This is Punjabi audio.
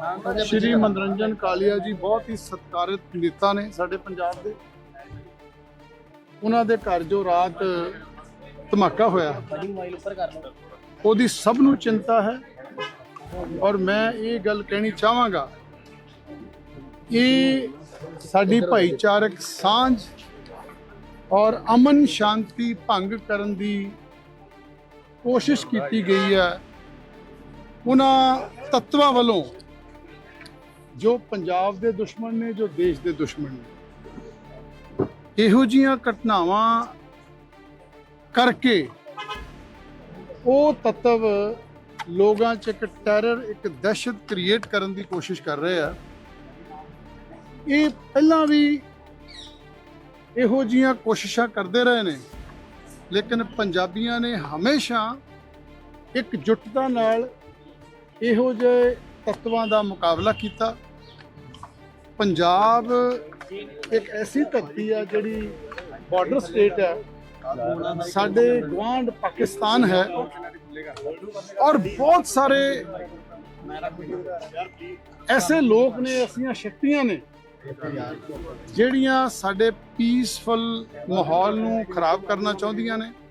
ਸ਼੍ਰੀ ਮਨੋਰੰਜਨ ਕਾਲੀਆ ਜੀ ਬਹੁਤ ਹੀ ਸਤਿਕਾਰਿਤ ਨੇਤਾ ਨੇ ਸਾਡੇ ਪੰਜਾਬ ਦੇ। ਉਹਨਾਂ ਦੇ ਘਰ ਜੋ ਰਾਤ ਧਮਾਕਾ ਹੋਇਆ, ਉਹਦੀ ਸਭ ਨੂੰ ਚਿੰਤਾ ਹੈ। ਔਰ ਮੈਂ ਇਹ ਗੱਲ ਕਹਿਣੀ ਚਾਹਾਂਗਾ ਇਹ ਸਾਡੀ ਭਾਈਚਾਰਕ ਸਾਂਝ ਔਰ ਅਮਨ ਸ਼ਾਂਤੀ ਭੰਗ ਕਰਨ ਦੀ ਕੋਸ਼ਿਸ਼ ਕੀਤੀ ਗਈ ਹੈ। ਉਹਨਾਂ ਤੱਤਵਾਂ ਵੱਲੋਂ ਜੋ ਪੰਜਾਬ ਦੇ ਦੁਸ਼ਮਣ ਨੇ, ਜੋ ਦੇਸ਼ ਦੇ ਦੁਸ਼ਮਣ ਨੇ। ਇਹੋ ਜੀਆਂ ਘਟਨਾਵਾਂ ਕਰਕੇ ਉਹ ਤੱਤਵ ਲੋਕਾਂ 'ਚ ਇੱਕ ਟੈਰਰ ਇੱਕ ਦਹਿਸ਼ਤ ਕ੍ਰੀਏਟ ਕਰਨ ਦੀ ਕੋਸ਼ਿਸ਼ ਕਰ ਰਹੇ ਆ। ਇਹ ਪਹਿਲਾਂ ਵੀ ਇਹੋ ਜੀਆਂ ਕੋਸ਼ਿਸ਼ਾਂ ਕਰਦੇ ਰਹੇ ਨੇ, ਲੇਕਿਨ ਪੰਜਾਬੀਆਂ ਨੇ ਹਮੇਸ਼ਾ ਇੱਕ ਜੁਟਤਾ ਨਾਲ ਇਹੋ ਜਿਹੇ ਤੱਤਵਾਂ ਦਾ ਮੁਕਾਬਲਾ ਕੀਤਾ। ਪੰਜਾਬ ਇੱਕ ਐਸੀ ਧਰਤੀ ਆ ਜਿਹੜੀ ਬਾਰਡਰ ਸਟੇਟ ਹੈ ਸਾਡੇ ਗਵਾਂਡ ਪਾਕਿਸਤਾਨ ਹੈ ਔਰ ਬਹੁਤ ਸਾਰੇ ਐਸੇ ਲੋਕ ਨੇ, ਐਸੀਆਂ ਸ਼ਕਤੀਆਂ ਨੇ ਜਿਹੜੀਆਂ ਸਾਡੇ ਪੀਸਫੁਲ ਮਾਹੌਲ ਨੂੰ ਖਰਾਬ ਕਰਨਾ ਚਾਹੁੰਦੀਆਂ ਨੇ।